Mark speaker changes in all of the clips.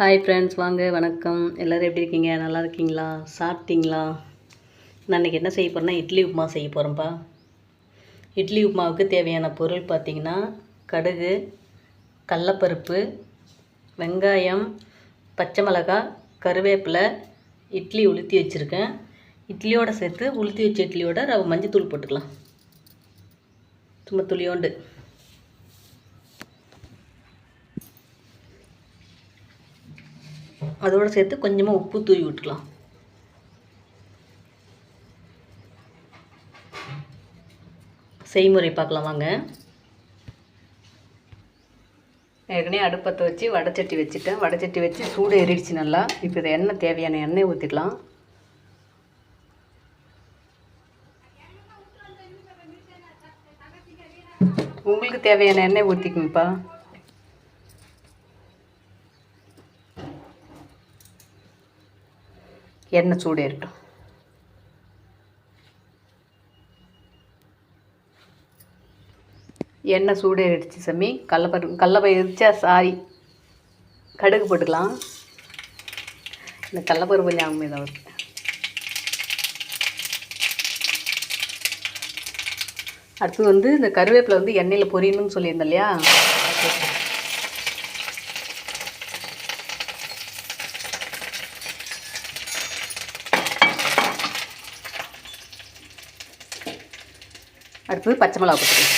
Speaker 1: hi friends வாங்க வணக்கம் எல்லோரும் எப்படி இருக்கீங்க நல்லா இருக்கீங்களா சாப்பிட்டீங்களா நான் இன்றைக்கி என்ன செய்ய போகிறேன்னா இட்லி உப்புமா செய்ய போகிறேன்ப்பா இட்லி உப்புமாவுக்கு தேவையான பொருள் பார்த்திங்கன்னா கடுகு கடலப்பருப்பு வெங்காயம் பச்சை மிளகா கருவேப்பிலை இட்லி உளுத்தி வச்சுருக்கேன் இட்லியோடு சேர்த்து உளுத்தி வச்ச இட்லியோட ரவை மஞ்சள் தூள் போட்டுக்கலாம் சும்மா துளியோண்டு அதோடு சேர்த்து கொஞ்சமாக உப்பு தூவி விட்டுக்கலாம் செய்முறை பார்க்கலாம் வாங்க ஏற்கனவே அடுப்பத்தை வச்சு வடைச்சட்டி வச்சுட்டேன் வடைச்சட்டி வச்சு சூடு எரிடுச்சு நல்லா இப்போ இதை எண்ணெய் தேவையான எண்ணெய் ஊற்றிக்கலாம் உங்களுக்கு தேவையான எண்ணெய் ஊற்றிக்குங்கப்பா எண்ணெய் சூடேறட்டும் எண்ணெய் சூடேறிடுச்சு சம்மி கடலப்பருப்பு கடலப்பயிர் இருந்துச்சா சாரி கடுகு போட்டுக்கலாம் இந்த கடலப்பருப்பு ஞாபகமே தான் அடுத்து அடுத்தது வந்து இந்த கருவேப்பிலை வந்து எண்ணெயில் பொரியணும்னு சொல்லியிருந்தேன் இல்லையா அடுத்தது பச்சை மிளகா போட்டுக்கலாம்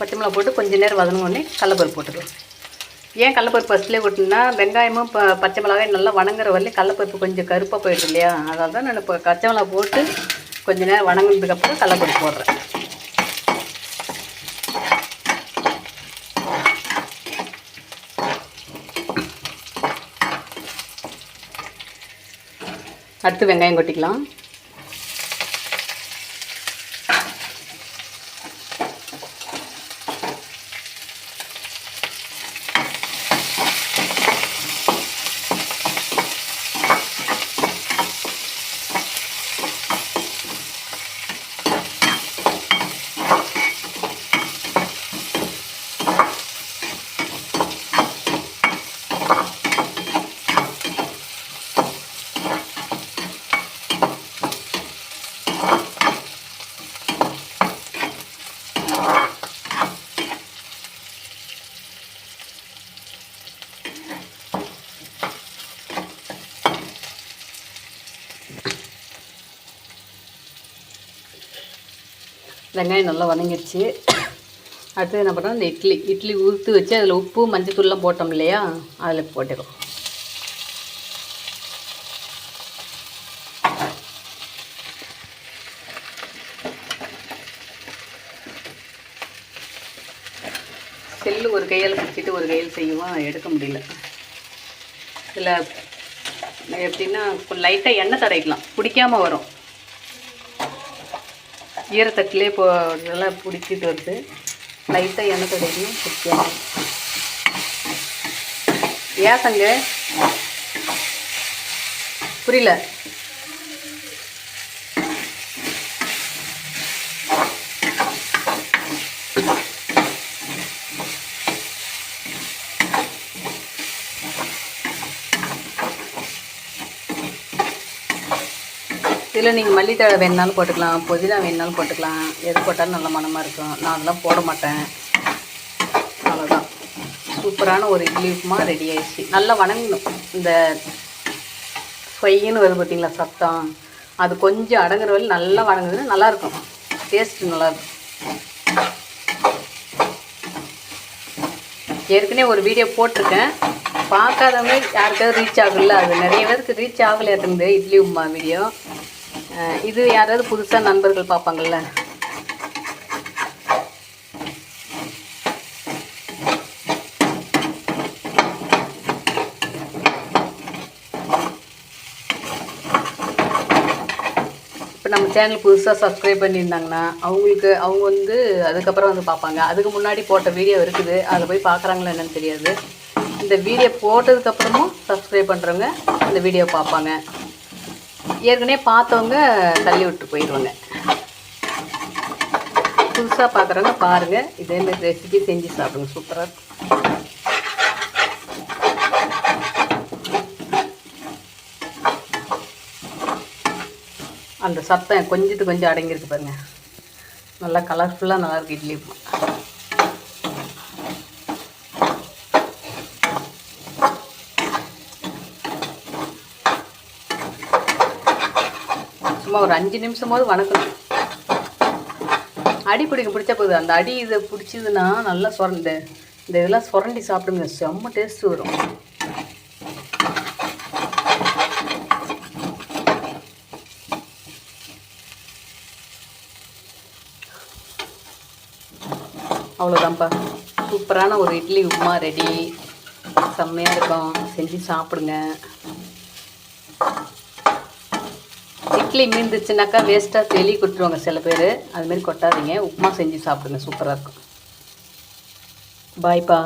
Speaker 1: பச்சை மிளகா போட்டு கொஞ்சம் நேரம் ஒன்று கடலப்பருப்பு போட்டுக்கலாம் ஏன் கடலப்பருப்பு ஃபஸ்ட்லேயே போட்டோம்னா வெங்காயமும் இப்போ பச்சை மிளகாய் நல்லா வணங்குற வரலையும் கடலப்பருப்பு கொஞ்சம் கருப்பாக போயிடுது இல்லையா அதனால தான் நான் இப்போ பச்சை மிளகா போட்டு கொஞ்சம் நேரம் வணங்கினதுக்கப்புறம் கடலப்பருப்பு போடுறேன் அடுத்து வெங்காயம் கொட்டிக்கலாம் you வெங்காயம் நல்லா வதங்கிடுச்சு அடுத்து என்ன பண்ணுறோம் இந்த இட்லி இட்லி ஊற்றி வச்சு அதில் உப்பு மஞ்சள் தூள்லாம் போட்டோம் இல்லையா அதில் போட்டுக்கிறோம் செல்லு ஒரு கையால் பிடிச்சிட்டு ஒரு கையில் செய்யுமா எடுக்க முடியல இதில் எப்படின்னா லைட்டாக எண்ணெய் தடைக்கலாம் பிடிக்காமல் வரும் ஈரத்தட்டிலே இப்போ நல்லா பிடிச்சிட்டு வருது லைட்டாக எண்ணெய் தடவையும் பிடிக்காது ஏசங்க புரியல இதில் நீங்கள் மல்லித்தழை வேணுனாலும் போட்டுக்கலாம் புதினா வேணுனாலும் போட்டுக்கலாம் எது போட்டாலும் நல்ல மனமாக இருக்கும் நான் அதெல்லாம் போட மாட்டேன் அவ்வளோதான் சூப்பரான ஒரு இட்லி உப்புமா ரெடி ஆயிடுச்சு நல்லா வணங்கணும் இந்த ஃபையின்னு வருது பார்த்தீங்களா சத்தம் அது கொஞ்சம் அடங்குற வரையும் நல்லா வணங்குதுன்னா நல்லாயிருக்கும் டேஸ்ட்டு நல்லாயிருக்கும் ஏற்கனவே ஒரு வீடியோ போட்டிருக்கேன் பார்க்காதவங்க யாருக்காவது ரீச் ஆகல அது நிறைய பேருக்கு ரீச் ஆகலை இட்லி உப்புமா வீடியோ இது யாராவது புதுசாக நண்பர்கள் பார்ப்பாங்கள்ல நம்ம சேனல் புதுசாக சப்ஸ்கிரைப் பண்ணியிருந்தாங்கன்னா அவங்களுக்கு அவங்க வந்து அதுக்கப்புறம் வந்து பார்ப்பாங்க அதுக்கு முன்னாடி போட்ட வீடியோ இருக்குது அதை போய் பார்க்குறாங்களா என்னன்னு தெரியாது இந்த வீடியோ போட்டதுக்கப்புறமும் சப்ஸ்கிரைப் பண்ணுறவங்க இந்த வீடியோ பார்ப்பாங்க ஏற்கனவே பார்த்தவங்க தள்ளி விட்டு போயிடுவாங்க புதுசாக பார்க்குறவங்க பாருங்கள் இதேமாரி ரெசிபி செஞ்சு சாப்பிடுங்க சூப்பராக இருக்கும் அந்த சத்தம் கொஞ்சத்துக்கு கொஞ்சம் அடங்கியிருக்கு பாருங்கள் நல்லா கலர்ஃபுல்லாக நல்லாயிருக்கு இட்லி சும்மா ஒரு அஞ்சு நிமிஷமாவது வணக்கணும் அடி பிடிக்கும் பிடிச்ச போகுது அந்த அடி இதை பிடிச்சதுன்னா நல்லா சுரண்டு இந்த இதெல்லாம் சுரண்டி சாப்பிடுங்க செம்ம டேஸ்ட் வரும் அவ்வளோதான்ப்பா சூப்பரான ஒரு இட்லி உப்புமா ரெடி செம்மையாக இருக்கும் செஞ்சு சாப்பிடுங்க இட்லி மீந்துச்சுனாக்கா வேஸ்ட்டாக தெளி கொட்டுருவாங்க சில பேர் அதுமாரி கொட்டாதீங்க உப்புமா செஞ்சு சாப்பிடுங்க சூப்பராக இருக்கும் பாய்ப்பா